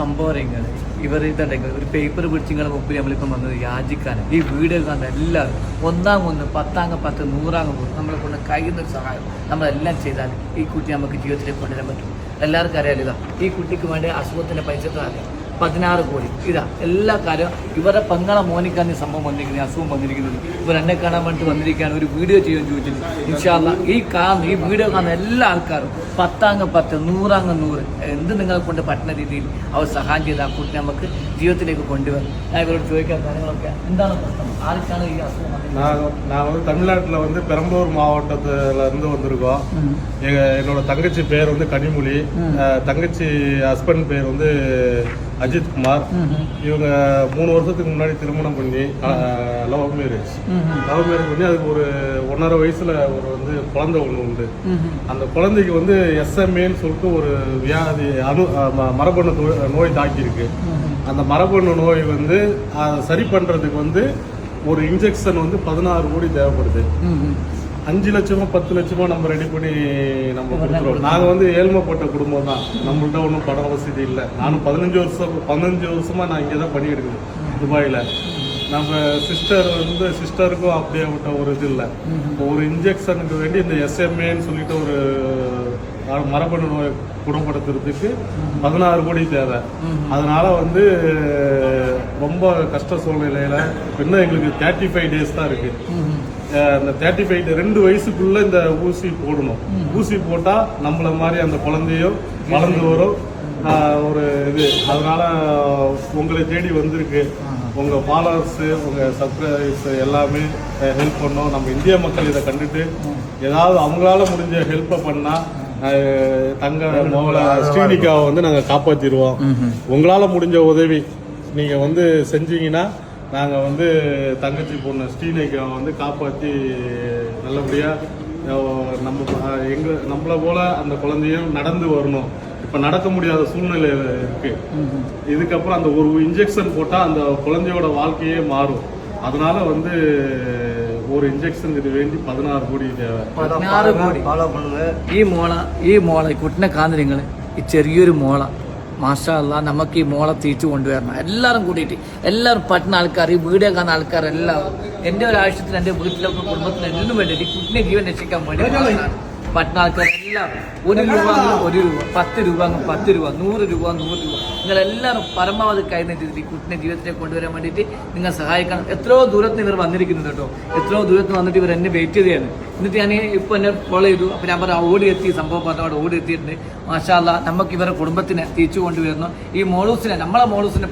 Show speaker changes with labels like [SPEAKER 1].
[SPEAKER 1] സംഭവം നിങ്ങൾ ഇവർ ഇതുണ്ടെങ്കിൽ ഒരു പേപ്പർ പിടിച്ച് നിങ്ങളുടെ മുമ്പിൽ നമ്മളിപ്പം വന്നത് യാചിക്കാൻ ഈ വീഡിയോ കണ്ട എല്ലാവരും ഒന്നാം ഒന്ന് പത്താങ്ങ് പത്ത് നൂറാങ്ങ് പോകും നമ്മളെ കൊണ്ട് കഴിയുന്ന ഒരു സഹായം നമ്മളെല്ലാം ചെയ്താൽ ഈ കുട്ടി നമുക്ക് ജീവിതത്തിലേക്ക് കൊണ്ടുവരാൻ പറ്റും. എല്ലാവർക്കും അറിയാലോ ഈ കുട്ടിക്ക് വേണ്ടി അസുഖത്തിന്റെ പൈസ അറിയാം? പതിനാറ് കോടി ഇതാ എല്ലാ കാര്യവും ഇവരുടെ പങ്ങളെ മോനിക്കാണ് ഈ സംഭവം വന്നിരിക്കുന്നത് ഈ അസുഖം വന്നിരിക്കുന്നത് ഇവർ എന്നെ കാണാൻ വേണ്ടി വന്നിരിക്കുകയാണ് ഒരു വീഡിയോ ചെയ്യാൻ ചോദിച്ചിട്ട് ഇൻഷാല്ല ഈ കാണുന്ന ഈ വീഡിയോ കാണുന്ന എല്ലാ ആൾക്കാരും പത്താങ്ങ് പത്ത് നൂറാങ്ങ് നൂറ് എന്ത് നിങ്ങളെ കൊണ്ട് പറ്റുന്ന രീതിയിൽ അവർ സഹായം ചെയ്ത് ആ കുട്ടി നമുക്ക് ജീവിതത്തിലേക്ക് കൊണ്ടുവരും ഞാൻ ഇവരോട് ചോദിക്കാൻ കാര്യങ്ങളൊക്കെ എന്താണ് പ്രശ്നം ആർക്കാണ് ഈ അസുഖം വന്നിരിക്കുന്നത്
[SPEAKER 2] நான் நான் வந்து தமிழ்நாட்டில் வந்து பெரம்பலூர் மாவட்டத்துல இருந்து வந்திருக்கோம் எங்க என்னோட தங்கச்சி பேர் வந்து கனிமொழி அஹ், தங்கச்சி ஹஸ்பண்ட் பேர் வந்து அஜித் குமார். இவங்க மூணு வருஷத்துக்கு முன்னாடி திருமணம் பண்ணி லவ் மேரேஜ். லவ் மேரேஜ் பண்ணி அதுக்கு ஒரு ஒன்றரை வயசுல ஒரு வந்து குழந்தை ஒன்று உண்டு. அந்த குழந்தைக்கு வந்து எஸ்எம்ஏன்னு சொல்லிட்டு ஒரு வியாதி அணு ம- மரபணு நோய் நோய் தாக்கியிருக்கு. அந்த மரபணு நோய் வந்து அதை சரி பண்ணுறதுக்கு வந்து ஒரு இன்ஜெக்ஷன் வந்து பதினாறு கோடி தேவைப்படுது. அஞ்சு லட்சமோ பத்து லட்சமோ நம்ம ரெடி பண்ணி நம்ம கொடுத்துருவோம். நாங்கள் வந்து ஏழ்மைப்பட்ட குடும்பம் தான். நம்மள்ட்ட ஒன்றும் பண வசதி இல்லை. நானும் பதினஞ்சு வருஷம் பதினஞ்சு வருஷமாக நான் இங்கே தான் பண்ணி எடுக்கிறேன் துபாயில். நம்ம சிஸ்டர் வந்து சிஸ்டருக்கும் அப்படியேப்பட்ட ஒரு இது இல்லை. ஒரு இன்ஜெக்ஷனுக்கு வேண்டி இந்த எஸ்எம்ஏன்னு சொல்லிட்டு ஒரு மரபணு நோயை குணப்படுத்துறதுக்கு பதினாறு கோடி தேவை. அதனால வந்து ரொம்ப கஷ்ட சூழ்நிலையில இன்னும் எங்களுக்கு தேர்ட்டி ஃபைவ் டேஸ் தான் இருக்கு. அந்த தேர்ட்டி ஃபைவ் ரெண்டு வயசுக்குள்ள இந்த ஊசி போடணும். ஊசி போட்டா நம்மள மாதிரி அந்த குழந்தையும் வளர்ந்து வரும் ஒரு இது. அதனால உங்களை தேடி வந்திருக்கு. உங்க ஃபாலோவர்ஸ் உங்க சப்ஸ்கிரைபர்ஸ் எல்லாமே ஹெல்ப் பண்ணோம். நம்ம இந்திய மக்கள் இதை கண்டுட்டு ஏதாவது அவங்களால முடிஞ்ச ஹெல்ப்பை பண்ணா அஹ் தங்க ஸ்ரீனிகாவை வந்து நாங்க காப்பாத்திடுவோம். உங்களால முடிஞ்ச உதவி நீங்க வந்து செஞ்சீங்கன்னா நாங்க வந்து தங்கச்சி பொண்ணு ஸ்ரீனிகாவை வந்து காப்பாத்தி நல்லபடியா அஹ் நம்ம எங்க நம்மள போல அந்த குழந்தையும் நடந்து வரணும். இப்ப நடக்க முடியாத சூழ்நிலை இருக்கு. இதுக்கப்புறம் அந்த ஒரு இன்ஜெக்ஷன் போட்டா அந்த குழந்தையோட வாழ்க்கையே மாறும். அதனால வந்து ஒரு இன்ஜெக்ஷனுக்கு வேண்டி பதினாறு கோடி தேவை
[SPEAKER 1] പതിനാറ് കോടി
[SPEAKER 3] ഫോളോ பண்ணுங்க
[SPEAKER 1] ഈ മോള ഈ മോള ഈ കുട്ടിനെ കാണുന്ന നിങ്ങൾ ഈ ചെറിയൊരു മോള മാഷാ അല്ലാ നമുക്ക് ഈ മോളെ തിരിച്ചു കൊണ്ടുവരണം എല്ലാവരും കൂടിയിട്ട് എല്ലാവരും പറ്റുന്ന ആൾക്കാർ ഈ വീഡിയോ കാണുന്ന ആൾക്കാർ എല്ലാവരും എൻ്റെ ഒരു ആവശ്യത്തിന് എൻ്റെ വീട്ടിലൊക്കെ കുടുംബത്തിന് എല്ലാം വേണ്ടിയിട്ട് ഈ കുട്ടിനെ ജീവൻ രക്ഷിക്കാൻ വേണ്ടി പറ്റുന്ന ആൾക്കാർ എല്ലാവരും ഒരു രൂപ ഒരു രൂപ പത്ത് രൂപ പത്ത് രൂപ നൂറ് രൂപ നൂറ് രൂപ. നിങ്ങൾ എല്ലാവരും പരമാവധി കൈ നീട്ടിട്ട് ഈ കുട്ടിനെ ജീവിതത്തിലേക്ക് കൊണ്ടുവരാൻ വേണ്ടിയിട്ട് നിങ്ങൾ സഹായിക്കണം. എത്രയോ ദൂരത്ത് ഇവർ വന്നിരിക്കുന്നത് കേട്ടോ. എത്രയോ ദൂരത്ത് വന്നിട്ട് ഇവർ എന്നെ വെയിറ്റ് ചെയ്തതാണ്. എന്നിട്ട് ഞാൻ ഇപ്പോൾ എന്നെ ഫോളോ ചെയ്തു. അപ്പോൾ ഞാൻ പറഞ്ഞു ഓടി എത്തി സംഭവം പറഞ്ഞവിടെ ഓടി എത്തിയിട്ടുണ്ട് മാഷാല്ല നമുക്ക് ഇവരുടെ കുടുംബത്തിനെ തിരിച്ചു കൊണ്ടുവരുന്നു. ഈ മോളൂസിനെ നമ്മളെ മോളൂസിനെ